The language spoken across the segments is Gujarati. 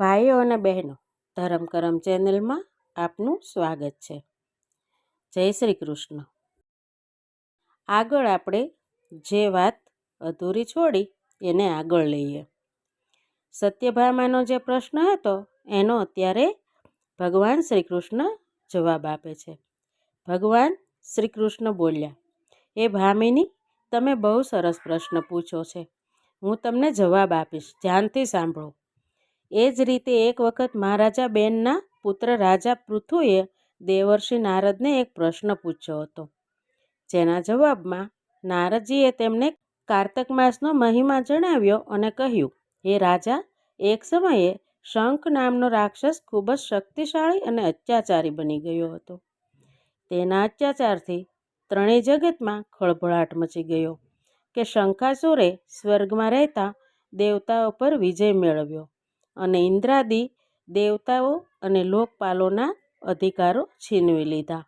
ભાઈઓ અને બહેનો, ધરમ કરમ ચેનલમાં આપનું સ્વાગત છે. જય શ્રી કૃષ્ણ. આગળ આપણે જે વાત અધૂરી છોડી એને આગળ લઈએ. સત્યભામાનો જે પ્રશ્ન હતો, એનો અત્યારે ભગવાન શ્રી કૃષ્ણ જવાબ આપે છે. ભગવાન શ્રી કૃષ્ણ બોલ્યા, એ ભામિની, તમે બહુ સરસ પ્રશ્ન પૂછો છે. હું તમને જવાબ આપીશ. ધ્યાનથી સાંભળો. એ જ રીતે એક વખત મહારાજા બેનના પુત્ર રાજા પૃથુએ દેવર્ષિ નારદને એક પ્રશ્ન પૂછ્યો હતો, જેના જવાબમાં નારદજીએ તેમને કાર્તક માસનો મહિમા જણાવ્યો અને કહ્યું, હે રાજા, એક સમયે શંખ નામનો રાક્ષસ ખૂબ જ શક્તિશાળી અને અત્યાચારી બની ગયો હતો. તેના અત્યાચારથી ત્રણેય જગતમાં ખળભળાટ મચી ગયો, કે શંખાસુરે સ્વર્ગમાં રહેતા દેવતાઓ પર વિજય મેળવ્યો. અને ઇન્દ્રાદિ દેવતાઓ અને લોકપાલોના અધિકારો છીનવી લીધા.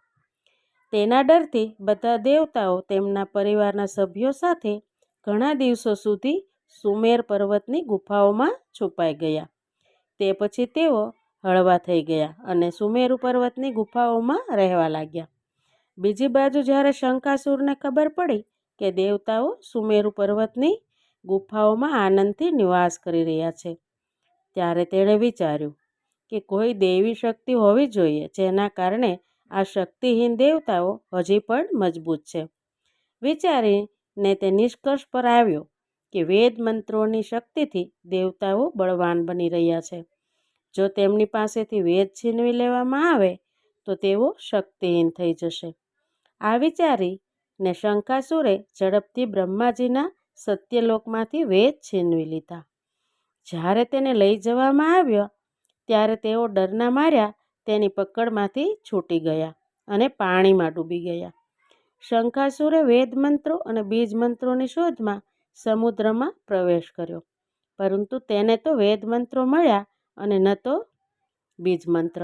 તેના ડરથી બધા દેવતાઓ તેમના પરિવારના સભ્યો સાથે ઘણા દિવસો સુધી સુમેર પર્વતની ગુફાઓમાં છુપાઈ ગયા. તે પછી તેઓ હળવા થઈ ગયા અને સુમેરુ પર્વતની ગુફાઓમાં રહેવા લાગ્યા. બીજી બાજુ જ્યારે શંકાસુરને ખબર પડી કે દેવતાઓ સુમેરુ પર્વતની ગુફાઓમાં આનંદથી નિવાસ કરી રહ્યા છે ત્યારે તેણે વિચાર્યું કે કોઈ દેવી શક્તિ હોવી જોઈએ જેના કારણે આ શક્તિહીન દેવતાઓ હજી પણ મજબૂત છે. વિચારીને તે નિષ્કર્ષ પર આવ્યો કે વેદ મંત્રોની શક્તિથી દેવતાઓ બળવાન બની રહ્યા છે. જો તેમની પાસેથી વેદ છીનવી લેવામાં આવે, તો તેઓ શક્તિહીન થઈ જશે. આ વિચારીને શંકાસુરે ઝડપથી બ્રહ્માજીના સત્યલોકમાંથી વેદ છીનવી લીધા. જ્યારે તેને લઈ જવામાં આવ્યો, ત્યારે તેઓ ડરના માર્યા, તેની પકડમાંથી છૂટી ગયા અને પાણીમાં ડૂબી ગયા. શંખાસુરે વેદ મંત્રો અને બીજ મંત્રોની શોધમાં સમુદ્રમાં પ્રવેશ કર્યો, પરંતુ તેને તો વેદ મંત્રો મળ્યા અને ન તો બીજ મંત્ર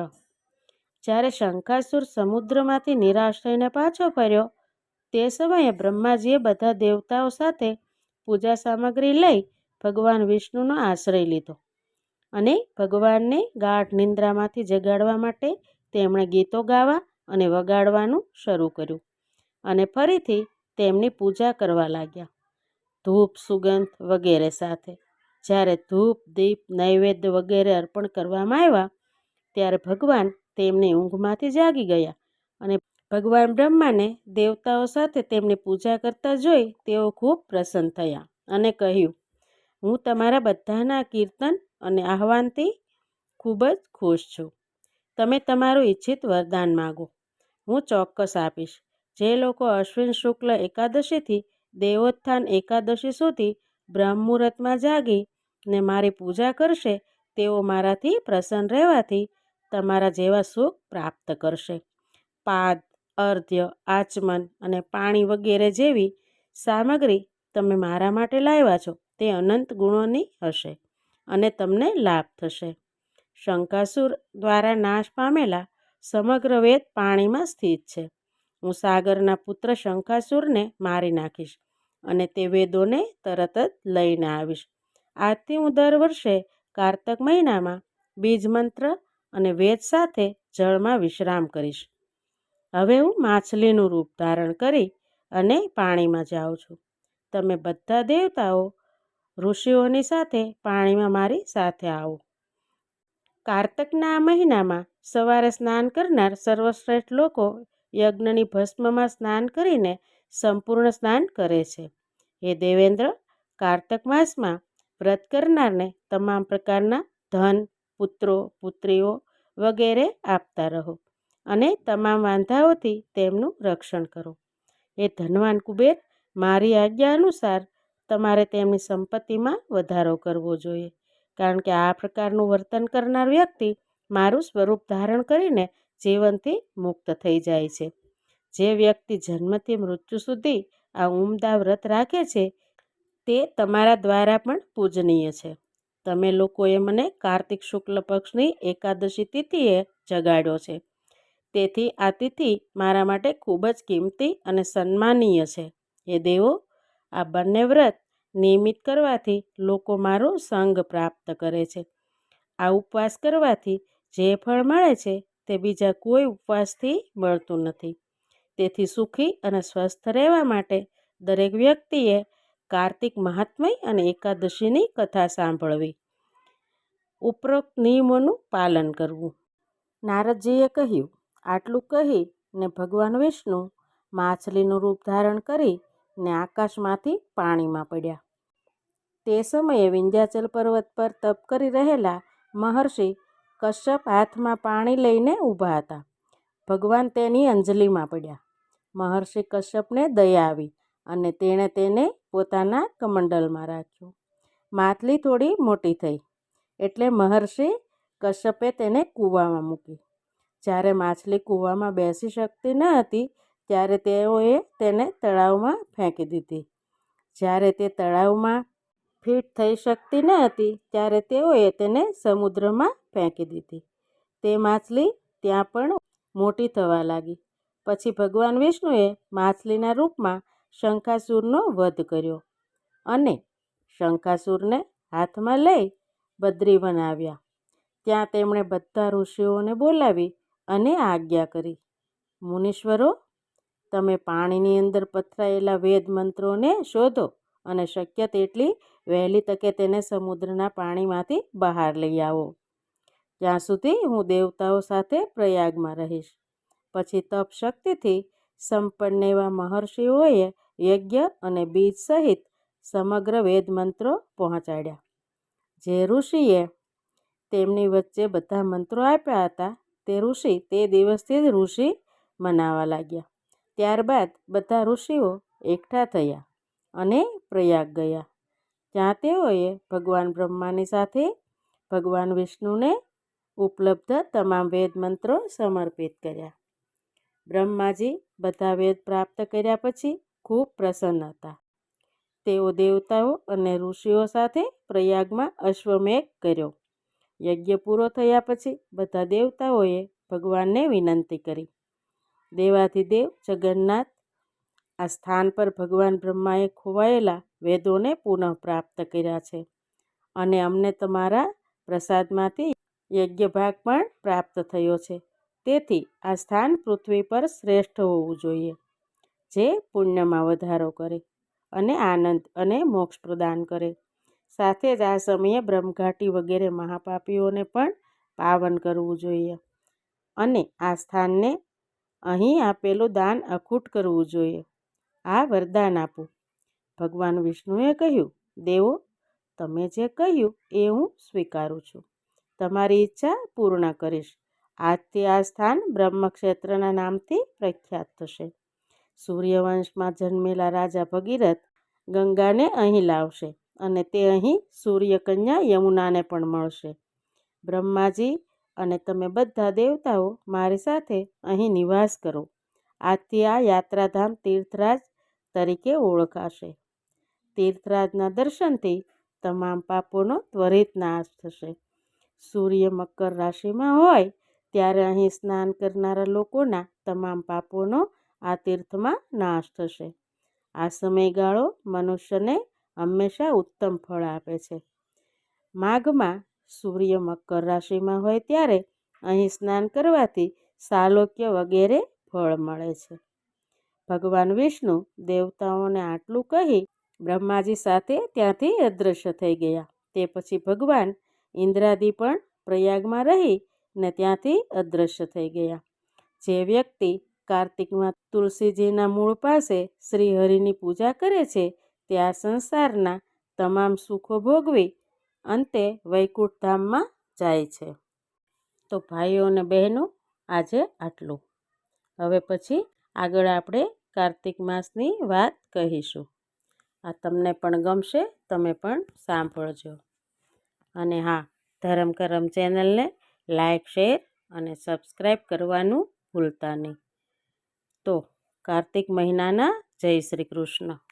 જ્યારે શંખાસુર સમુદ્રમાંથી નિરાશ થઈને પાછો ફર્યો, તે સમયે બ્રહ્માજીએ બધા દેવતાઓ સાથે પૂજા સામગ્રી લઈ ભગવાન વિષ્ણુનો આશ્રય લીધો અને ભગવાનને ગાઢ નિંદ્રામાંથી જગાડવા માટે તેમણે ગીતો ગાવા અને વગાડવાનું શરૂ કર્યું અને ફરીથી તેમની પૂજા કરવા લાગ્યા. ધૂપ, સુગંધ વગેરે સાથે જ્યારે ધૂપ, દીપ, નૈવેદ્ય વગેરે અર્પણ કરવામાં આવ્યા ત્યારે ભગવાન તેમની ઊંઘમાંથી જાગી ગયા અને ભગવાન બ્રહ્માને દેવતાઓ સાથે તેમની પૂજા કરતા જોઈ તેઓ ખૂબ પ્રસન્ન થયા અને કહ્યું હું તમારા બધાના કીર્તન અને આહવાનથી ખૂબ જ ખુશ છું. તમે તમારું ઈચ્છિત વરદાન માગો. હું ચોક્કસ આપીશ. જે લોકો અશ્વિન શુક્લ એકાદશીથી, દેવોત્થાન એકાદશી સુધી બ્રહ્મુહૂર્તમાં જાગી ને મારી પૂજા કરશે, તેઓ મારાથી પ્રસન્ન રહેવાથી તમારા જેવા સુખ પ્રાપ્ત કરશે. પાદ, અર્ધ્ય, આચમન અને પાણી વગેરે જેવી સામગ્રી તમે મારા માટે લાવ્યા છો. તે અનંત ગુણોની હશે અને તમને લાભ થશે. શંકાસુર દ્વારા નાશ પામેલા સમગ્ર વેદ પાણીમાં સ્થિત છે. હું સાગરના પુત્ર શંકાસુરને મારી નાખીશ અને તે વેદોને તરત જ લઈને આવીશ. આજથી હું દર વર્ષે કારતક મહિનામાં બીજ મંત્ર અને વેદ સાથે જળમાં વિશ્રામ કરીશ. હવે હું માછલીનું રૂપ ધારણ કરી અને પાણીમાં જાઉં છું. તમે બધા દેવતાઓ ઋષિઓની સાથે પાણીમાં મારી સાથે આવો. કારતકના આ મહિનામાં સવારે સ્નાન કરનાર સર્વશ્રેષ્ઠ લોકો યજ્ઞની ભસ્મમાં સ્નાન કરીને સંપૂર્ણ સ્નાન કરે છે. હે દેવેન્દ્ર, કારતક માસમાં વ્રત કરનારને તમામ પ્રકારના ધન, પુત્રો, પુત્રીઓ વગેરે આપતા રહો અને તમામ વાંધાઓથી તેમનું રક્ષણ કરો. એ ધનવાન કુબેર, મારી આજ્ઞા અનુસાર તમારે તેમની સંપત્તિમાં વધારો કરવો જોઈએ. કારણ કે આ પ્રકારનું વર્તન કરનાર વ્યક્તિ મારું સ્વરૂપ ધારણ કરીને જીવનથી મુક્ત થઈ જાય છે. જે વ્યક્તિ જન્મથી મૃત્યુ સુધી આ ઉમદા વ્રત રાખે છે, તે તમારા દ્વારા પણ પૂજનીય છે. તમે લોકોએ મને કાર્તિક શુક્લ પક્ષની એકાદશી તિથિએ જગાડ્યો છે. તેથી આ તિથિ મારા માટે ખૂબ જ કિંમતી અને સન્માનીય છે. એ દેવો આ બંને વ્રત નિયમિત કરવાથી લોકો મારો સંગ પ્રાપ્ત કરે છે. આ ઉપવાસ કરવાથી જે ફળ મળે છે તે બીજા કોઈ ઉપવાસથી મળતું નથી. તેથી સુખી અને સ્વસ્થ રહેવા માટે દરેક વ્યક્તિએ કાર્તિક મહાત્મય અને એકાદશીની કથા સાંભળવી. ઉપરોક્ત નિયમોનું પાલન કરવું. નારદજીએ કહ્યું, આટલું કહી ને ભગવાન વિષ્ણુ માછલીનું રૂપ ધારણ કરી ને આકાશમાંથી પાણીમાં પડ્યા. તે સમયે વિંધ્યાચલ પર્વત પર તપ કરી રહેલા મહર્ષિ કશ્યપ હાથમાં પાણી લઈને ઊભા હતા. ભગવાન તેની અંજલિમાં પડ્યા. મહર્ષિ કશ્યપને દયા આવી અને તેણે તેને પોતાના કમંડલમાં રાખ્યું. માછલી થોડી મોટી થઈ એટલે મહર્ષિ કશ્યપે તેને કૂવામાં મૂકી. જ્યારે માછલી કૂવામાં બેસી શકતી ન હતી ત્યારે તેઓએ તેને તળાવમાં ફેંકી દીધી. જ્યારે તે તળાવમાં ફિટ થઈ શકતી ન હતી, ત્યારે તેઓએ તેને સમુદ્રમાં ફેંકી દીધી. તે માછલી ત્યાં પણ મોટી થવા લાગી. પછી ભગવાન વિષ્ણુએ માછલીના રૂપમાં શંખાસુરનો વધ કર્યો અને શંખાસુરને હાથમાં લઈ બદ્રીવન આવ્યા. ત્યાં તેમણે બધા ઋષિઓને બોલાવી અને આજ્ઞા કરી. મુનીશ્વરો તમે પાણીની અંદર પથરાયેલા વેદ મંત્રોને શોધો અને શક્ય તેટલી વહેલી તકે તેને સમુદ્રના પાણીમાંથી બહાર લઈ આવો. ત્યાં સુધી હું દેવતાઓ સાથે પ્રયાગમાં રહીશ. પછી તપ શક્તિથી સંપન્ન એવા મહર્ષિઓએ યજ્ઞ અને બીજ સહિત સમગ્ર વેદ મંત્રો પહોંચાડ્યા. જે ઋષિએ તેમની વચ્ચે બધા મંત્રો આપ્યા હતા, તે ઋષિ તે દિવસથી જ ઋષિ મનાવા લાગ્યા. ત્યારબાદ બધા ઋષિઓ એકઠા થયા અને પ્રયાગ ગયા. ત્યાં તેઓએ ભગવાન બ્રહ્માની સાથે ભગવાન વિષ્ણુને ઉપલબ્ધ તમામ વેદ મંત્રો સમર્પિત કર્યા. બ્રહ્માજી બધા વેદ પ્રાપ્ત કર્યા પછી ખૂબ પ્રસન્ન હતા. તેઓ દેવતાઓ અને ઋષિઓ સાથે પ્રયાગમાં અશ્વમેઘ કર્યો. યજ્ઞ પૂરો થયા પછી બધા દેવતાઓએ ભગવાનને વિનંતી કરી. દેવાધિદેવ, જગન્નાથ, આ સ્થાન પર ભગવાન બ્રહ્માએ ખોવાયેલા વેદોને પુનઃ પ્રાપ્ત કર્યા છે. અને અમને તમારા પ્રસાદમાંથી યજ્ઞ ભાગ પણ પ્રાપ્ત થયો છે. તેથી આ સ્થાન પૃથ્વી પર શ્રેષ્ઠ હોવું જોઈએ, જે પુણ્યમાં વધારો કરે અને આનંદ અને મોક્ષ પ્રદાન કરે. સાથે જ આ સમયે બ્રહ્મઘાટી વગેરે મહાપાપીઓને પણ પાવન કરવું જોઈએ. અને આ સ્થાનને અહીં આપેલું દાન અખૂટ કરવું જોઈએ. આ વરદાન આપો. ભગવાન વિષ્ણુએ કહ્યું, દેવો, તમે જે કહ્યું એ હું સ્વીકારું છું. તમારી ઈચ્છા પૂર્ણ કરીશ. આજથી આ સ્થાન બ્રહ્મક્ષેત્રના નામથી પ્રખ્યાત થશે. સૂર્યવંશમાં જન્મેલા રાજા ભગીરથ ગંગાને અહીં લાવશે અને તે અહીં સૂર્યકન્યા યમુનાને પણ મળશે. બ્રહ્માજી અને તમે બધા દેવતાઓ મારી સાથે અહીં નિવાસ કરો. આજથી આ યાત્રાધામ તીર્થરાજ તરીકે ઓળખાશે. તીર્થરાજના દર્શનથી તમામ પાપોનો ત્વરિત નાશ થશે. સૂર્ય મકર રાશિમાં હોય ત્યારે અહીં સ્નાન કરનારા લોકોના તમામ પાપોનો આ તીર્થમાં નાશ થશે. આ સમયગાળો મનુષ્યને હંમેશા ઉત્તમ ફળ આપે છે. માઘમાં સૂર્ય મકર રાશિમાં હોય ત્યારે અહીં સ્નાન કરવાથી સાલોક્ય વગેરે ફળ મળે છે. ભગવાન વિષ્ણુ દેવતાઓને આટલું કહી બ્રહ્માજી સાથે ત્યાંથી અદૃશ્ય થઈ ગયા. તે પછી ભગવાન ઇન્દ્રાદી પણ પ્રયાગમાં રહી ને ત્યાંથી અદૃશ્ય થઈ ગયા. જે વ્યક્તિ કાર્તિકમાં તુલસીજીના મૂળ પાસે શ્રીહરિની પૂજા કરે છે તે આ સંસારના તમામ સુખો ભોગવી અંતે વૈકુંઠ ધામમાં જાય છે. તો ભાઈઓ અને બહેનો, આજે આટલું. હવે પછી આગળ આપણે કાર્તિક માસની વાત કહીશું. આ તમને પણ ગમશે, તમે પણ સાંભળજો. અને હા, ધરમ કરમ ચેનલને લાઈક, શેર અને સબસ્ક્રાઈબ કરવાનું ભૂલતા નહીં. તો કાર્તિક મહિનાના જય શ્રી કૃષ્ણ.